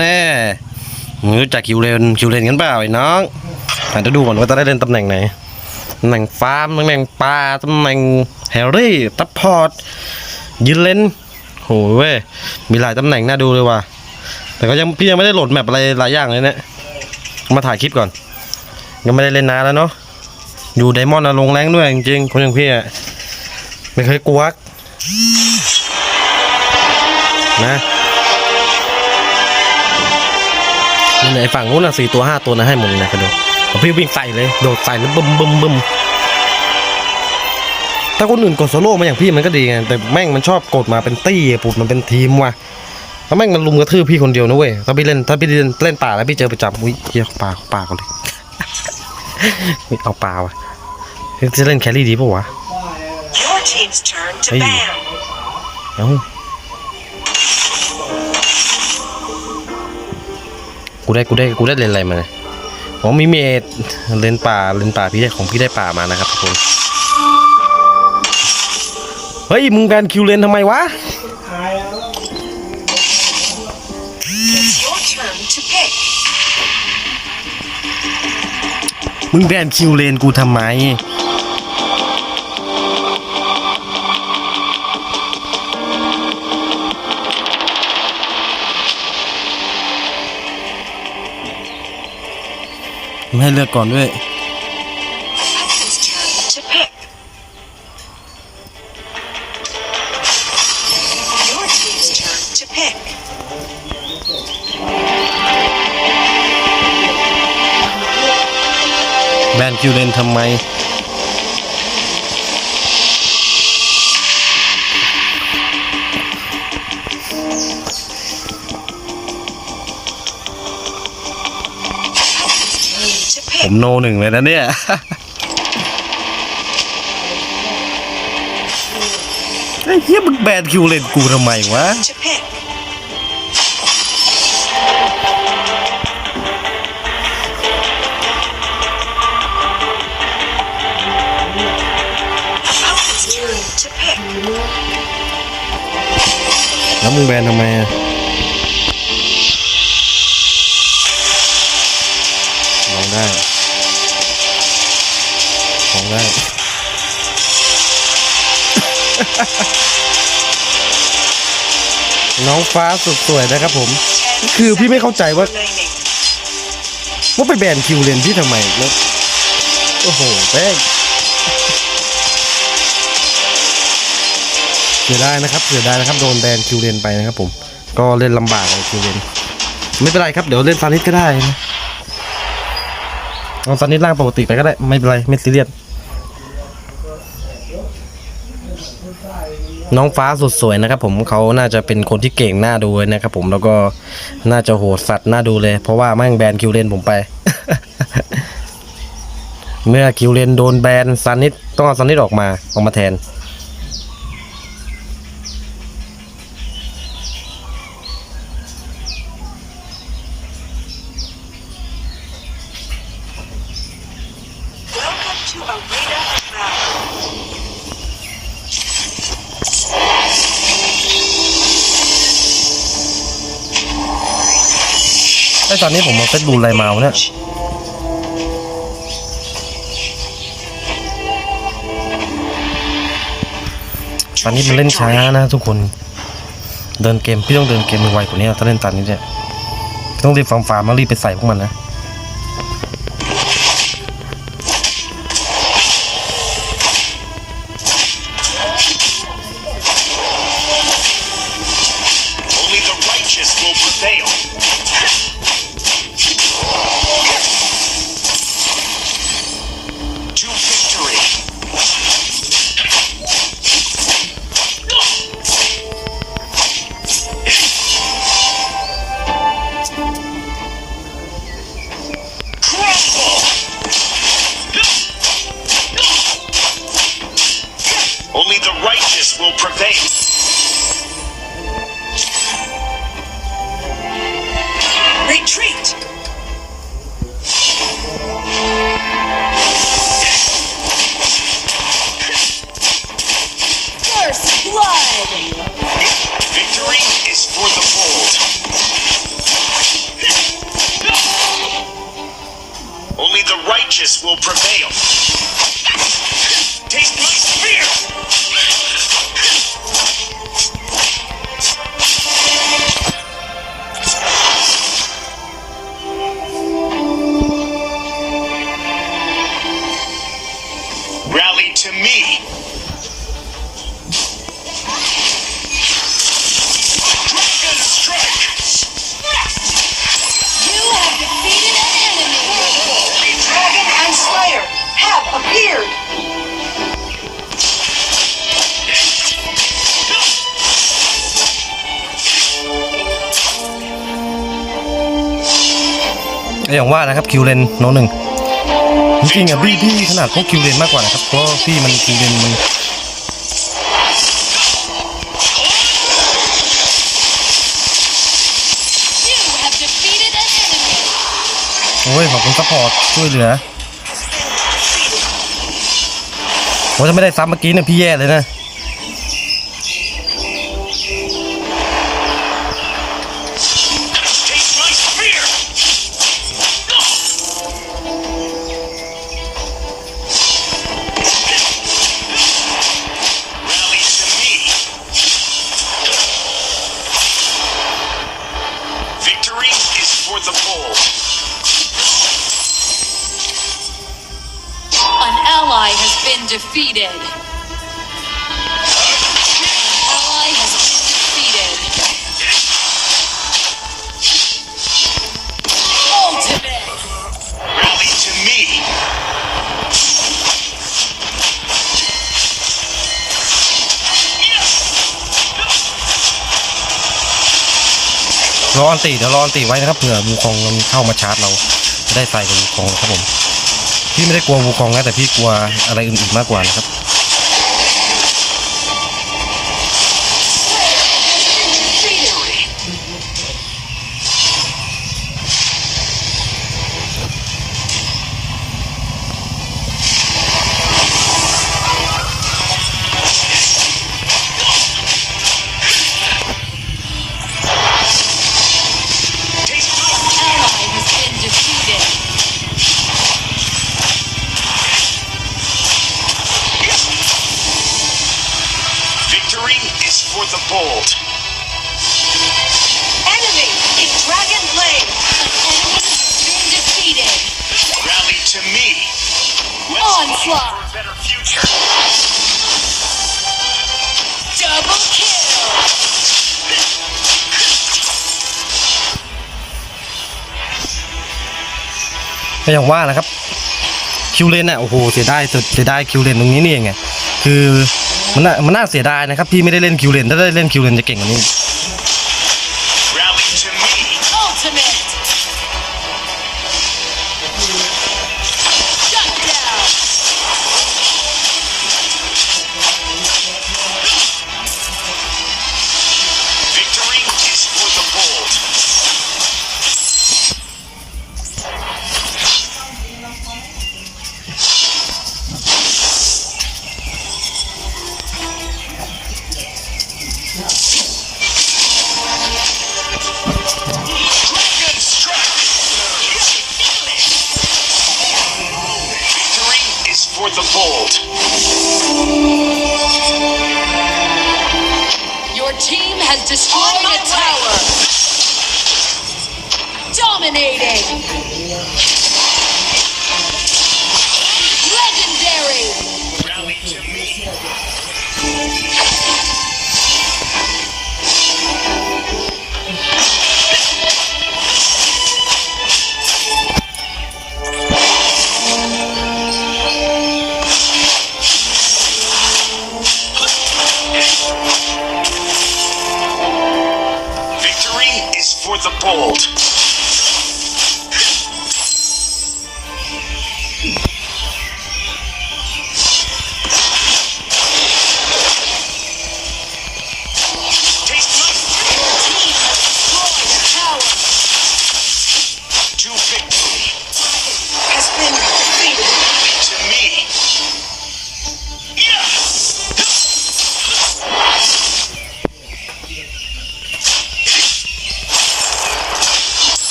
แน่มึงรู้จักคิวเลนคิวเลนกันเปล่าไอ้น้องอาจจะดูก่อนว่าจะได้เล่นตำแหน่งไหนตำแหน่งฟาร์มตำแหน่งปลาตำแหน่งแฮร์รี่ตัพพอร์ตยืนเลนโหเว้ยมีหลายตำแหน่งน่าดูเลยว่ะแต่ก็ยังพี่ยังไม่ได้โหลดแมปอะไรหลายอย่างเลยเนี่ยมาถ่ายคลิปก่อนยังไม่ได้เล่นนานแล้วเนาะอยู่ไดมอนด์อะลงแรงด้วยจริงๆคนอย่างพี่อะไม่เคยกลัวนะ นี่ไอ้ฝั่งนู้นน่ะสี่ตัวห้าตัวนะให้หมดเลยนะกระโดดเอาพี่วิ่งใส่เลยโดดใส่แล้วบึมบึมบึมถ้าคนอื่นกดโซโล่มาอย่างพี่มันก็ดีไงแต่แม่งมันชอบกดมาเป็นตี้อะปุดมันเป็นทีมว่ะแล้วแม่งมันลุมกระทืบพี่คนเดียวนะเว้ยถ้าพี่เล่นถ้าพี่เล่นเล่นป่าแล้วพี่เจอประจำอุ้ยเฮียป่าป่าก่อนเลยเอาป่าว่ะจะเล่นแครี่ดีปะวะ Your team's turn to Hey. ban. เอ้า กูได้กูได้กูได้เลนอะไรมาเนี่ยอ๋อมีเมดเลนป่าเลนป่าพี่ได้ของพี่ได้ป่ามานะครับทุกคนเฮ้ยมึงแบนคิวเลนทำไมวะมึงแบนคิวเลนกูทำไม ไม่ให้เลือกก่อนด้วย แบนคิวเลนทำไม ผมโนหนึ่งเลยนะเนี่ยไอ้เหี้ยมึงแบนคิวเลนกูทำไมวะแล้วมึงแบนทำไมอะลองได้ น้องฟ้าสุดสวยนะครับผม คือพี่ไม่เข้าใจว่า ว่าไปแบนคิวเลนพี่ทำไมแล้วโอ้โหแป้งเสียดายนะครับเสียดายนะครับโดนแบนคิวเลนไปนะครับผม ก็เล่นลำบากเลยคิวเลนไม่เป็นไรครับเดี๋ยวเล่นซานิสก็ได้นะเอาซานิสล่างปกติไปก็ได้ ไม่เป็นไรไม่ซีเรียส น้องฟ้าสุดสวยนะครับผมเขาน่าจะเป็นคนที่เก่งหน้าดูเลยนะครับผมแล้วก็น่าจะโหดสัตว์หน้าดูเลย เพราะว่าแม่งแบนคิวเลนผมไป เมื่อคิวเลนโดนแบนซันนิดต้องเอาซันนิดออกมาออกมาแทน ไอ้ตอนนี้ผมมาเฟซดูไลน์มาวะเนี่ยตอนนี้มันเล่นช้านะทุกคน เดินเกมพี่ต้องเดินเกมไวกว่านี้ถ้าเล่นตอนนี้เนี่ยต้องรีบฟาร์มฟาร์มแล้วรีบไปใส่พวกมันนะ อย่างว่านะครับคิวเลนโนหนึ่งจริงๆอะพี่พี่ขนาดพวกคิวเลนมากกว่านะครับเพราะพี่มันคิวเลนมันโอ้ยขอบคุณซัพพอร์ตช่วยเหลือโอ้ถ้าไม่ได้ซ้ำเมื่อกี้เนี่ยพี่แย่เลยนะ รออันตีเดี๋ยวรออันตีไว้นะครับเผื่อวูคองมันเข้ามาชาร์จเราจะได้ใส่กับวูคองครับผมพี่ไม่ได้กลัววูคองนะแต่พี่กลัวอะไรอื่นๆมากกว่านะครับ ก็อย่างว่านะครับ คิวเลนอะโอ้โหเสียดายสุดเสียดายคิวเลนตรงนี้นี่เองไงคือมันน่ามันน่าเสียดายนะครับที่ไม่ได้เล่นคิวเลนถ้าได้เล่นคิวเลนจะเก่งกว่านี้ has destroyed a tower. Dominating. towards a bold.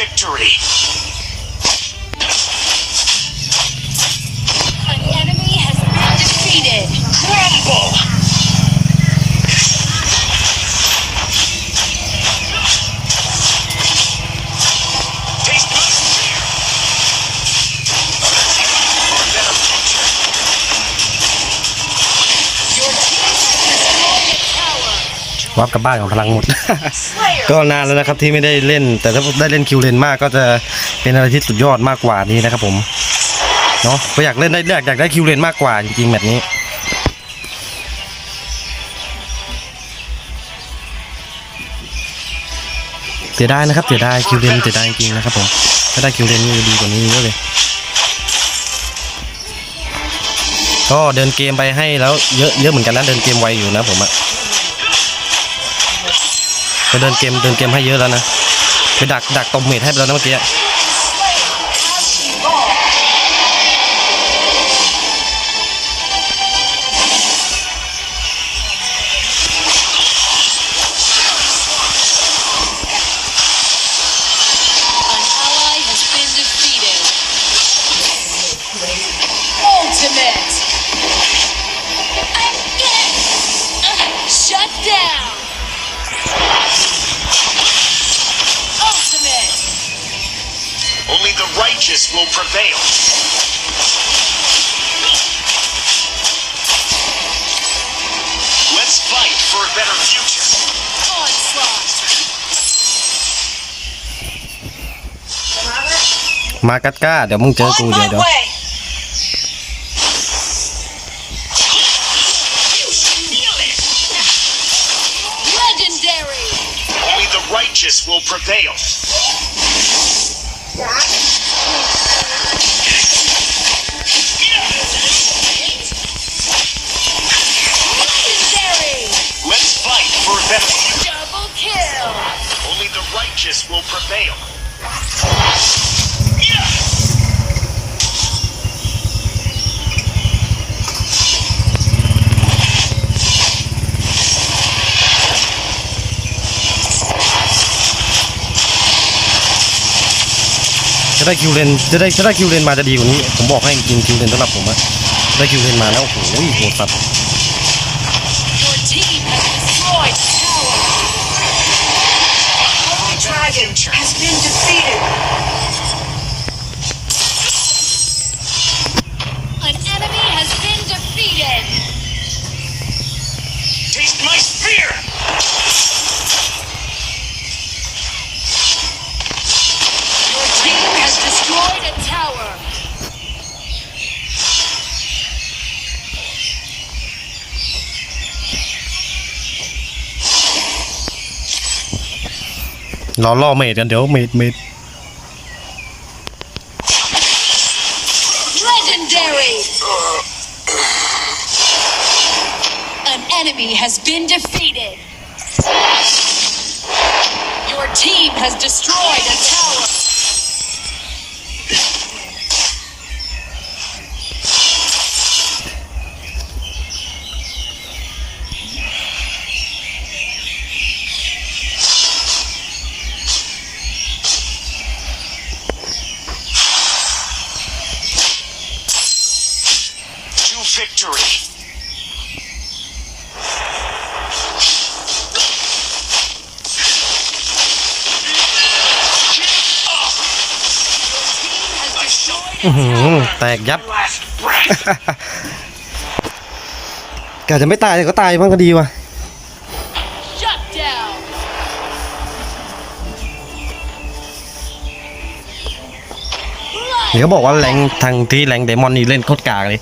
Victory. วับกลับบ้านของพลังหมด Slayer ก็นานแล้วนะครับที่ไม่ได้เล่น แต่ถ้าได้เล่นคิวเลนมากก็จะเป็นอะไรที่สุดยอดมากกว่านี้นะครับผมเนาะก็อยากเล่นได้อยากอยากได้คิวเลนมากกว่าจริงๆแบบนี้เสียดายนะครับเสียดายคิวเลนเสียดายจริงๆนะครับผมถ้าได้คิวเลนนี่จะดีกว่านี้เยอะเลยก็เดินเกมไปให้แล้วเยอะเยอะเหมือนกันนะเดินเกมไวอยู่นะผมอะก็ เดินเกมเดินเกมให้เยอะแล้วนะไปดักดักตบเมทให้ไปแล้วนะเมื่อกี้ Only the righteous will prevail. Let's fight for a better future. Onslaught. มากัดก้าเดี๋ ได้คิวเลนจะได้จะได้คิวเลนมาจะดีกว่านี้ ผมบอกให้จริงคิวเลนสำหรับผมอะได้คิวเลนมาแล้วโอ้โหโหดสัตว์ รอล่อเมดกันเดี๋ยวเมดเมด แตกยับ last breath. กะจะไม่ตายแต่ก็ตายบ้างก็ดีว่ะ Shut down. เดี๋ยวเขาบอกว่าแรงทางที่แรงเดมอนนี่เล่นโคตรกากเลย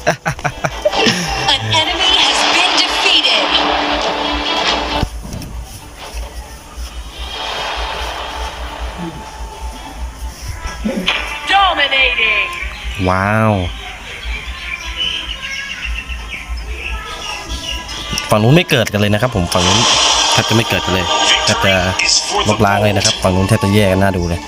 ว้าว ฝั่งนู้นไม่เกิดกันเลยนะครับ ผมฝั่งนู้นแทบจะไม่เกิดกันเลยแทบจะลบล้างเลยนะครับ ฝั่งนู้นแทบจะแย่กันน่าดูเลย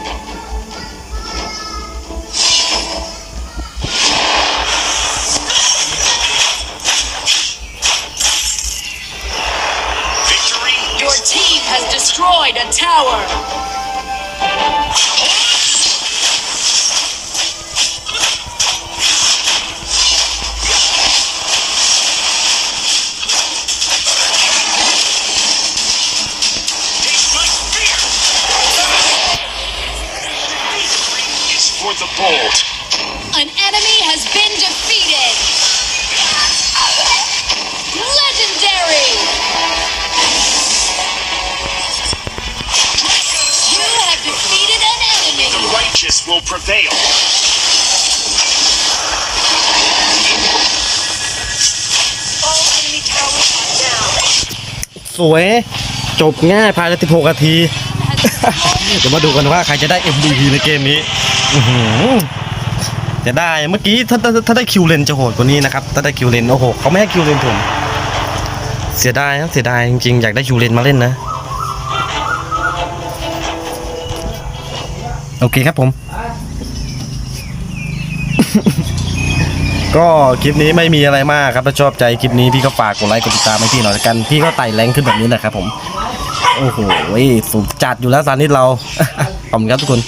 An enemy has been defeated. Legendary. You have defeated an enemy. The righteous will prevail. All enemy towers are down. สวย จบง่ายภายใน16นาที เดี๋ยวมาดูกันว่าใครจะได้ MVP ในเกมนี้อื้อหือ จะได้เมื่อกี้ถ้าถ้าได้คิวเลนจะโหดกว่านี้นะครับถ้าได้คิวเลนโอ้โหเขาไม่ให้คิวเลนผมเสียดายนะเสียดายจริงๆอยากได้คิวเลนมาเล่นนะโอเคครับผม ก็คลิปนี้ไม่มีอะไรมากครับถ้าชอบใจคลิปนี้พี่ก็ฝากกดไลค์กดติดตามให้พี่หน่อยกัน พี่ก็ไต่แรงขึ้นแบบนี้นะครับผม โอ้โหสูงจัดอยู่แล้วซานิดเราขอบคุณครับทุกคน